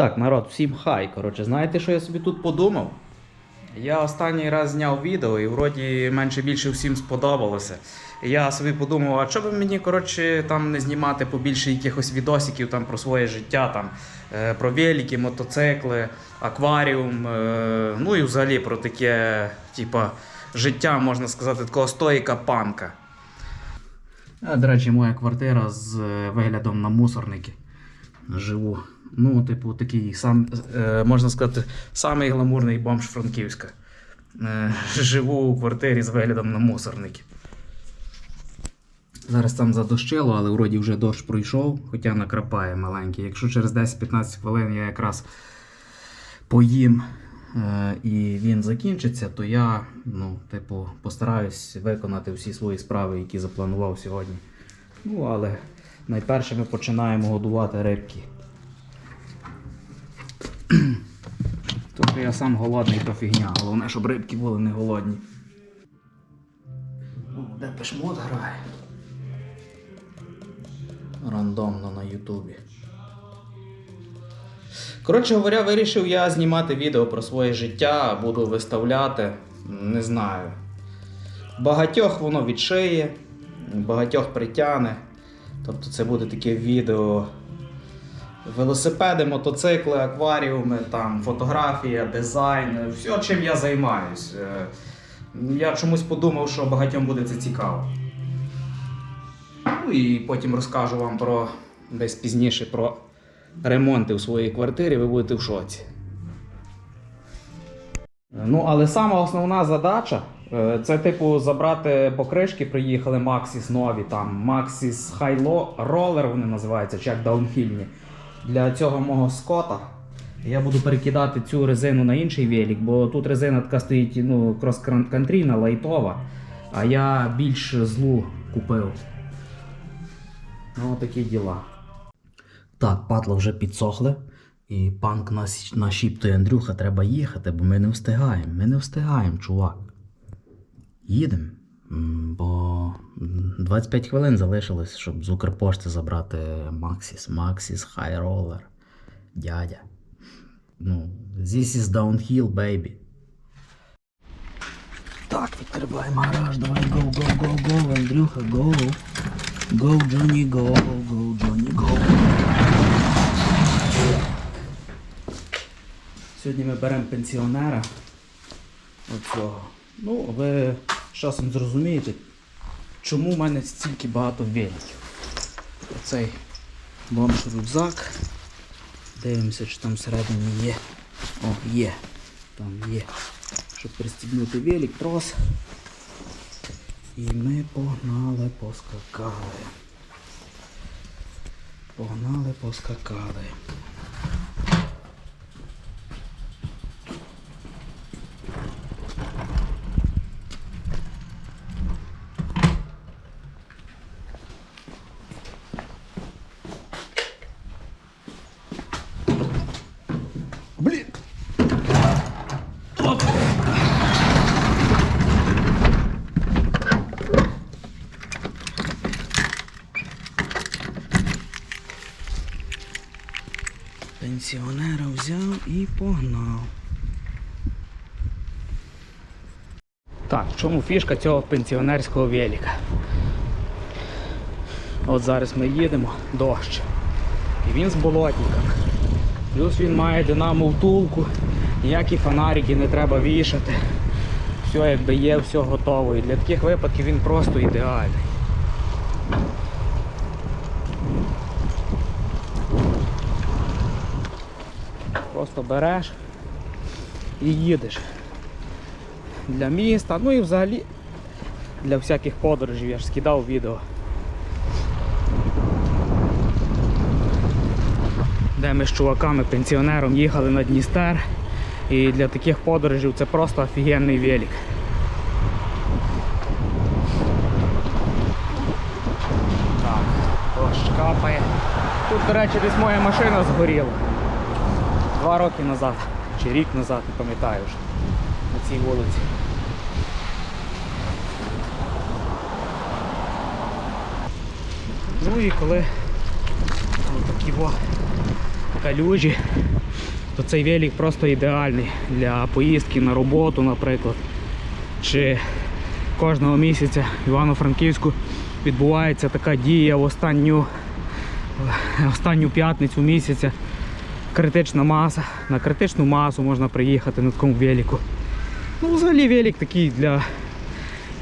Так, народ, всім хай. Коротше, знаєте, що я собі тут подумав? Я останній раз зняв відео і вроді менше більше всім сподобалося. Я собі подумав, а що би мені коротше, там не знімати побільше якихось відосиків там, про своє життя, там, е, про велики, мотоцикли, акваріум, е, ну і взагалі про таке, типа, життя, можна сказати, такого стоїка панка. А, до речі, моя квартира з е, виглядом на мусорники. Живу. Ну, типу, такий сам, е, можна сказати, самий гламурний бомж Франківська. Е, живу у квартирі з виглядом на мусорники. Зараз там задощило, але вроді вже дощ пройшов, хоча накрапає маленький. Якщо через 10-15 хвилин я якраз поїм е, і він закінчиться, то я ну, типу, постараюсь виконати всі свої справи, які запланував сьогодні. Ну, але найперше ми починаємо годувати рибки. Я сам голодний, то фігня. Головне, щоб рибки були не голодні. О, Де пешмот грає? Рандомно на Ютубі. Коротше говоря, вирішив я знімати відео про своє життя, буду виставляти. Не знаю. Багатьох воно відшиє, багатьох притягне. Тобто це буде таке відео. Велосипеди, мотоцикли, акваріуми, там, фотографія, дизайн, все, чим я займаюсь. Е, Я чомусь подумав, що багатьом буде це цікаво. Ну і потім розкажу вам про десь пізніше про ремонти в своїй квартирі, ви будете в шоці. Ну, але сама основна задача е, це, типу, забрати покришки, приїхали Maxis нові, там Maxis High Roller вони називаються, чи як даунхільні. Для цього мого скота. Я буду перекидати цю резину на інший велик, бо тут резина така стоїть ну, крос-кантрійна, лайтова, а я більш злу купив. Ну, такі діла. Так, падла вже підсохли. І панк нас нашіптує Андрюха, треба їхати, бо ми не встигаємо. Ми не встигаємо, чувак. Їдемо. Бо 25 хвилин залишилось, щоб з Укрпошти забрати. Maxis High Roller. Дядя. Ну, this is downhill, baby. Так, відкриваємо гараж, давай go, go, go, go, Андрюха, go. Go, Johnny, go, go, Johnny, go. Сьогодні ми беремо пенсіонера. Оцього. Ну, ви часом зрозумієте, чому в мене стільки багато великів. Оцей бомж рюкзак. Дивимося, чи там всередині є. О, є. Там є. Щоб пристібнути велик, трос. І ми погнали, поскакали. Погнали, поскакали. Блін! Оп! Пенсіонера взяв і погнав. Так, в чому фішка цього пенсіонерського велика? От зараз ми їдемо, дощ. І він з болотниками. Плюс він має динамо втулку, ніякі фонарики не треба вішати. Все якби є, все готово. І для таких випадків він просто ідеальний. Просто береш і їдеш. Для міста, ну і взагалі для всяких подорожей, я ж скидав відео. де ми з чуваками, пенсіонером їхали на Дністер. І для таких подорожей це просто офігенний велик. Так, дощ капає. Тут, до речі, десь моя машина згоріла. Два роки назад, чи рік назад, не пам'ятаю вже, на цій вулиці. Ну і коли такі во калюжі, то цей велик просто ідеальний для поїздки на роботу, наприклад. Чи кожного місяця в Івано-Франківську відбувається така дія в останню, останню п'ятницю місяця. Критична маса. На критичну масу можна приїхати на такому велику. Ну, взагалі велик такий для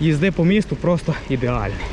їзди по місту просто ідеальний.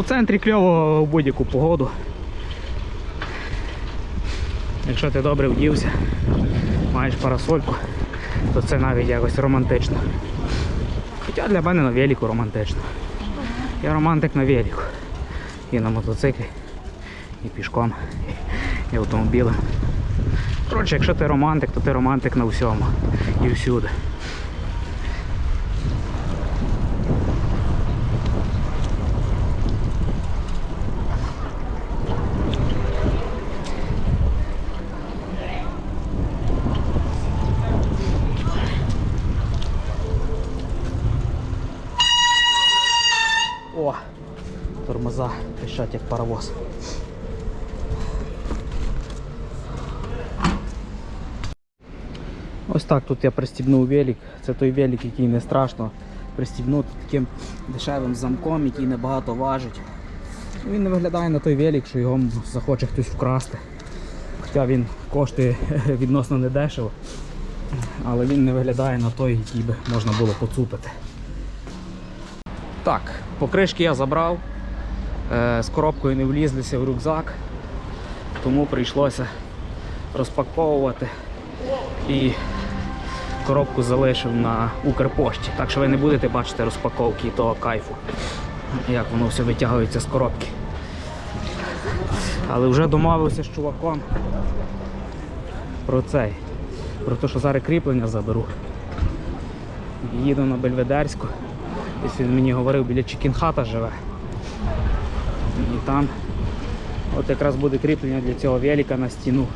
В центрі кльово в будь-яку погоду. Якщо ти добре вдівся, маєш парасольку, то це навіть якось романтично. Хоча для мене на велику романтично. Я романтик на велику. І на мотоциклі, і пішком, і автомобілем. Коротше, якщо ти романтик, то ти романтик на всьому і всюди. О, пищать як паровоз. Ось так тут я пристібнув велик. Це той велик, який не страшно пристібнути таким дешевим замком, який небагато важить. Він не виглядає на той велик, що його захоче хтось вкрасти. Хоча він коштує відносно недешево. Але він не виглядає на той, який би можна було поцупити. Так, покришки я забрав. Е, з коробкою не влізлися в рюкзак, тому прийшлося розпаковувати і коробку залишив на Укрпошті. Так що ви не будете бачити розпаковки і того кайфу, як воно все витягується з коробки. Але вже домовився з чуваком про цей. Про те, що зараз кріплення заберу. Їду на Бельведерську. Він мені говорив, біля Чікінхата живе. І там от якраз буде кріплення для цього велика на стіну.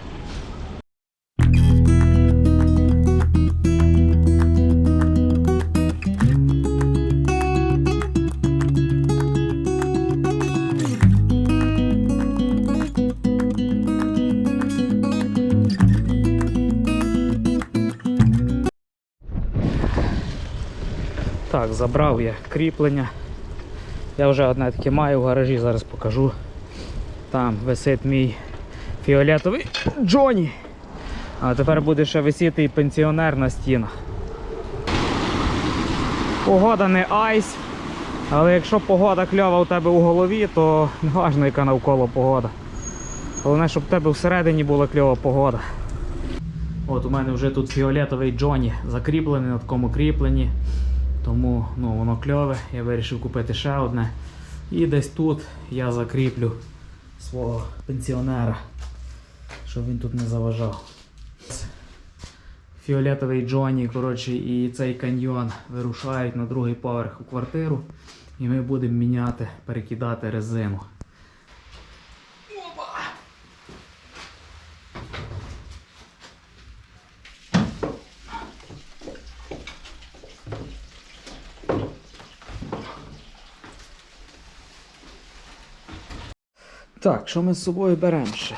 Так, забрав я кріплення. Я вже одне таке маю в гаражі, зараз покажу. Там висить мій фіолетовий Джоні. А тепер буде ще висіти і пенсіонер на стінах. Погода не айс, але якщо погода кльова у тебе у голові, то не важливо, яка навколо погода. Головне, щоб в тебе всередині була кльова погода. От у мене вже тут фіолетовий Джоні закріплений на такому кріпленні. Тому ну, воно кльове, я вирішив купити ще одне. І десь тут я закріплю свого пенсіонера, щоб він тут не заважав. Фіолетовий Джоні коротше, і цей каньйон вирушають на другий поверх у квартиру. І ми будемо міняти, перекидати резину. Так, що ми з собою беремо ще?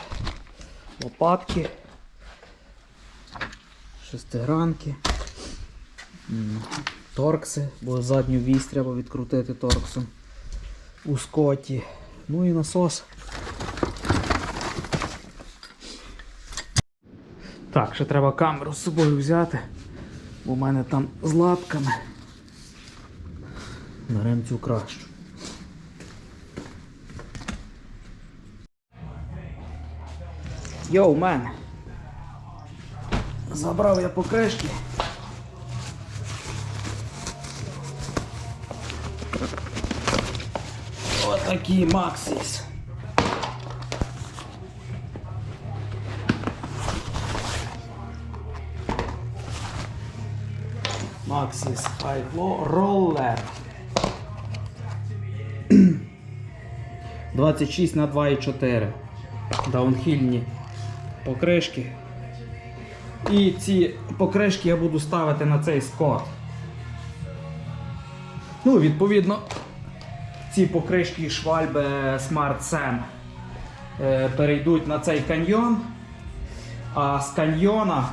Лопатки, шестигранки, торкси, бо задню вісь треба відкрутити торксом у скоті. Ну і насос. Так, ще треба камеру з собою взяти, бо в мене там з лапками. Беремо цю кращу. Йоу, мен! Забрав я покришки. Отакі Максіс. Максіс Хайфло Роллер. 26 на 2,4. Даунхільні покришки. І ці покришки я буду ставити на цей скот. Ну, відповідно, ці покришки швальби Smart Sam е, перейдуть на цей каньйон. А з каньйона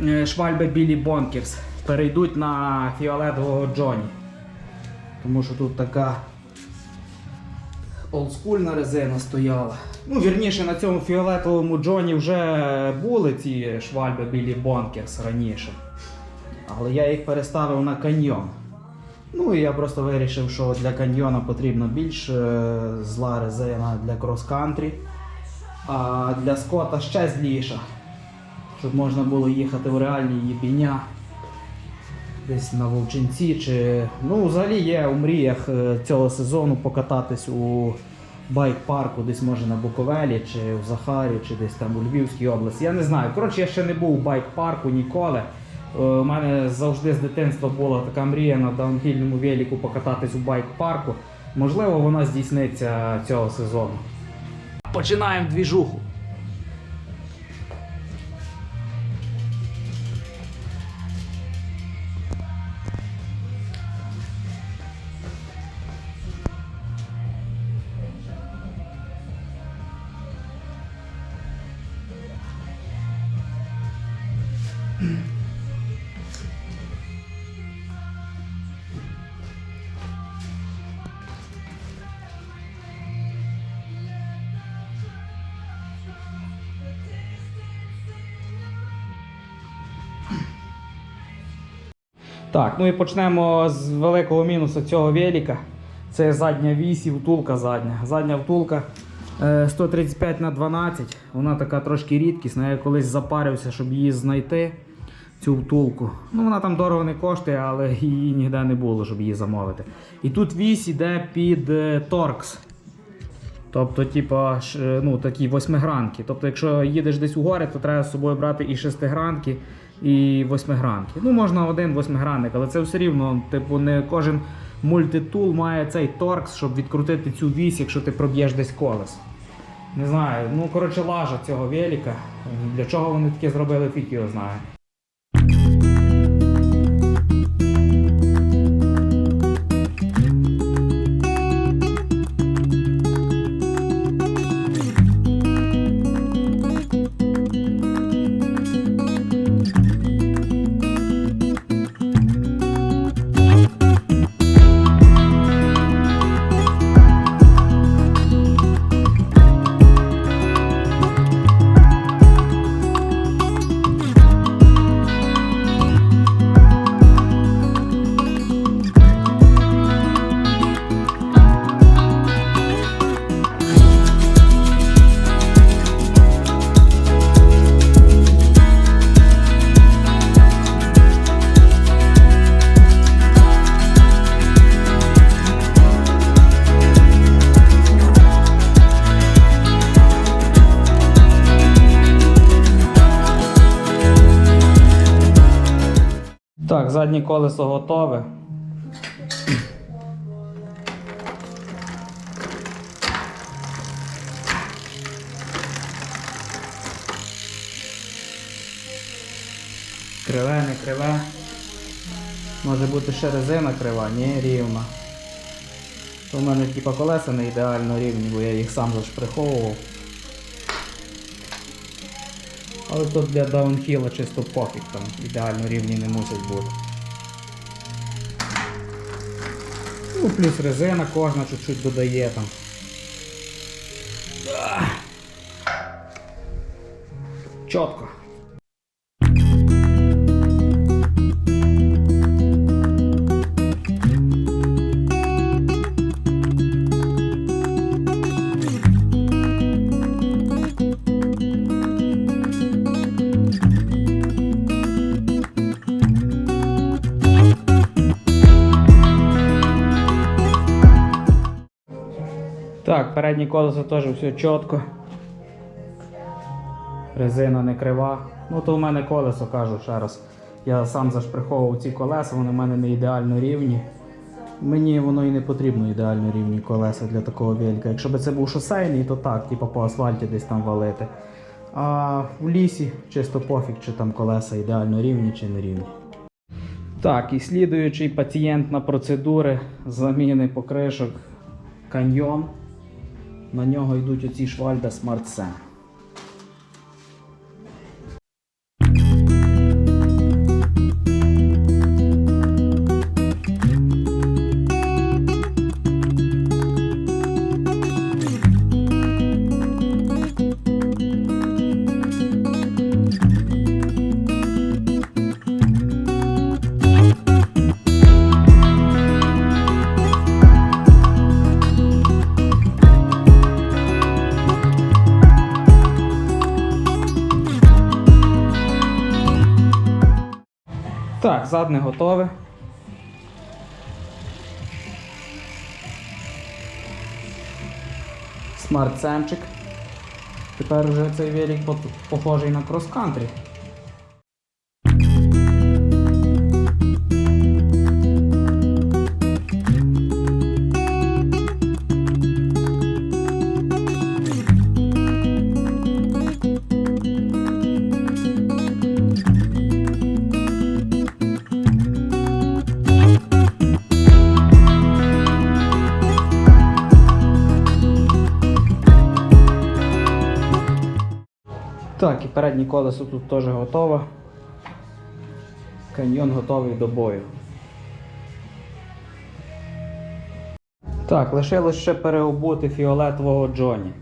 е, швальби Білі Бонкерс перейдуть на фіолетового Джоні. Тому що тут така олдскульна резина стояла. Ну, вірніше, на цьому фіолетовому Джоні вже були ці швальби Білі Бонкерс раніше. Але я їх переставив на каньйон. Ну і я просто вирішив, що для каньйона потрібно більш е, зла резина для крос-кантрі, а для скота ще зліша, щоб можна було їхати в реальні їбіння десь на Вовчинці чи. Ну, взагалі є у мріях е, цього сезону покататись у байк-парку, десь може на Буковелі, чи в Захарі, чи десь там у Львівській області. Я не знаю. Коротше, я ще не був у байк-парку ніколи. Е, У мене завжди з дитинства була така мрія на даунхільному веліку покататись у байк-парку. Можливо, вона здійсниться цього сезону. Починаємо двіжуху. Так, ну і почнемо з великого мінусу цього велика. Це задня вісь і втулка задня. Задня втулка е, 135 на 12 Вона така трошки рідкісна. Я колись запарився, щоб її знайти. Цю втулку. Ну, вона там дорого не коштує, але її ніде не було, щоб її замовити. І тут вісь іде під е, торкс. Тобто, типа, е, ну, такі восьмигранки. Тобто, якщо їдеш десь у гори, то треба з собою брати і шестигранки, і восьмигранки. Ну, можна один восьмигранник, але це все рівно, типу, не кожен мультитул має цей торкс, щоб відкрутити цю вісь, якщо ти проб'єш десь колес. Не знаю, ну коротше лажа цього велика. Для чого вони таке зробили, фіг його знає. Так, заднє колесо готове. Криве, не криве. Може бути ще резина крива, ні, рівна. В мене типа колеса не ідеально рівні, бо я їх сам зашприховував. Але то для даунхіла чисто пофіг, там ідеально рівні не мусять бути. Ну, плюс резина кожна чуть-чуть додає там. Чітко. Так, переднє колесо теж все чітко. Резина не крива. Ну то у мене колесо кажу ще раз. Я сам зашприховував ці колеса, вони в мене не ідеально рівні. Мені воно і не потрібно ідеально рівні колеса для такого велика. Якщо б це був шосейний, то так, типу по асфальті десь там валити. А в лісі чисто пофіг, чи там колеса ідеально рівні чи не рівні. Так, і слідуючий пацієнт на процедури заміни покришок каньйон. На нього йдуть оці швальда Smart Sen. Так, задне готове. Смарт-семчик. Тепер вже цей велик похожий на крос-кантрі. Переднє колесо тут теж готове. Каньйон готовий до бою. Так, лишилось ще переобути фіолетового Джоні.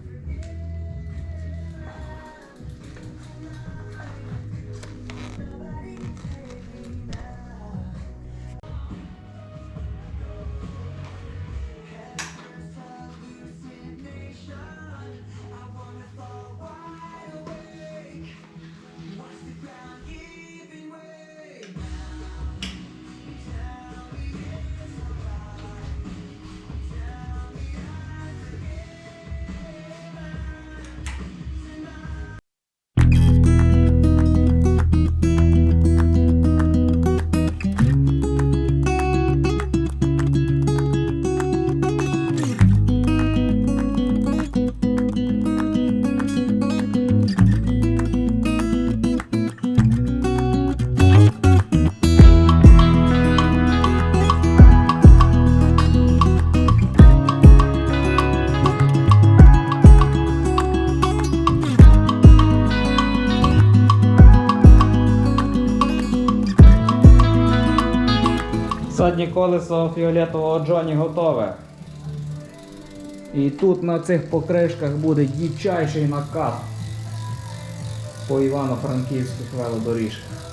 Заднє колесо фіолетового Джоні готове. І тут на цих покришках буде дівчайший накат по Івано-Франківських велодоріжках.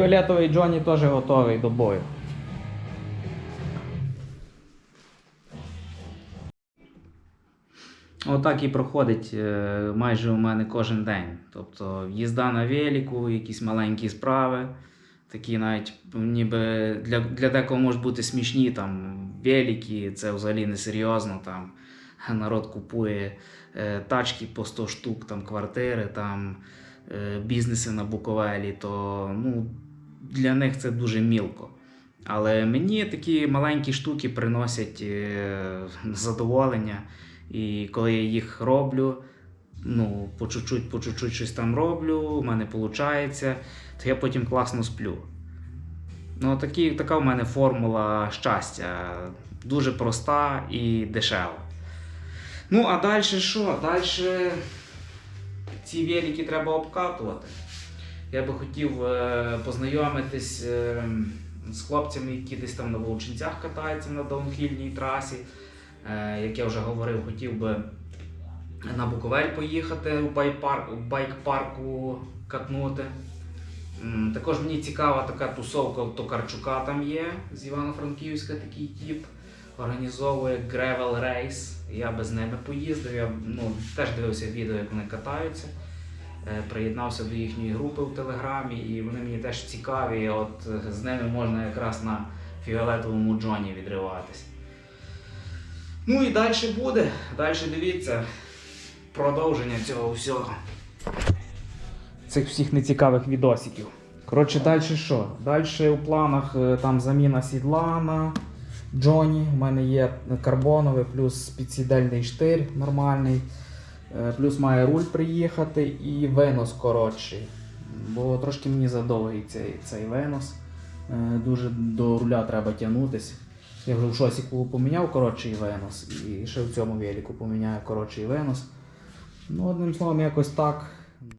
Фіолетовий Джоні теж готовий до бою. Отак і проходить е, майже у мене кожен день. Тобто їзда на велику, якісь маленькі справи, такі навіть ніби для, для декого можуть бути смішні там велики, це взагалі не серйозно. Там народ купує е, тачки по 100 штук, там квартири, там е, бізнеси на Буковелі, то ну, для них це дуже мілко. Але мені такі маленькі штуки приносять е, задоволення. І коли я їх роблю, ну, по чуть-чуть, по чуть-чуть щось там роблю, у мене виходить, то я потім класно сплю. Ну, такі, така в мене формула щастя. Дуже проста і дешева. Ну, а далі що? Далі ці велики треба обкатувати. Я би хотів е, познайомитись е, з хлопцями, які десь там на Вовчинцях катаються на даунхільній трасі. Е, Як я вже говорив, хотів би на Буковель поїхати у байк-парк, у байк-парку катнути. Також мені цікава така тусовка Токарчука там є з Івано-Франківська такий тип. Організовує Gravel Race. Я би з ними поїздив. Я ну, теж дивився відео, як вони катаються. Е, Приєднався до їхньої групи в Телеграмі, і вони мені теж цікаві. От е, з ними можна якраз на фіолетовому Джоні відриватись. Ну і далі буде. Далі дивіться продовження цього всього. Цих всіх нецікавих відосиків. Коротше, далі що? Далі у планах е, там заміна сідла на Джоні. У мене є карбоновий, плюс підсідельний штир нормальний. Е, Плюс має руль приїхати і венос коротший. Бо трошки мені задовгий цей, цей винос. Е, Дуже до руля треба тягнутися. Я вже в шосіку поміняв коротший венос і ще в цьому віліку поміняю коротший венос. Ну, одним словом, якось так.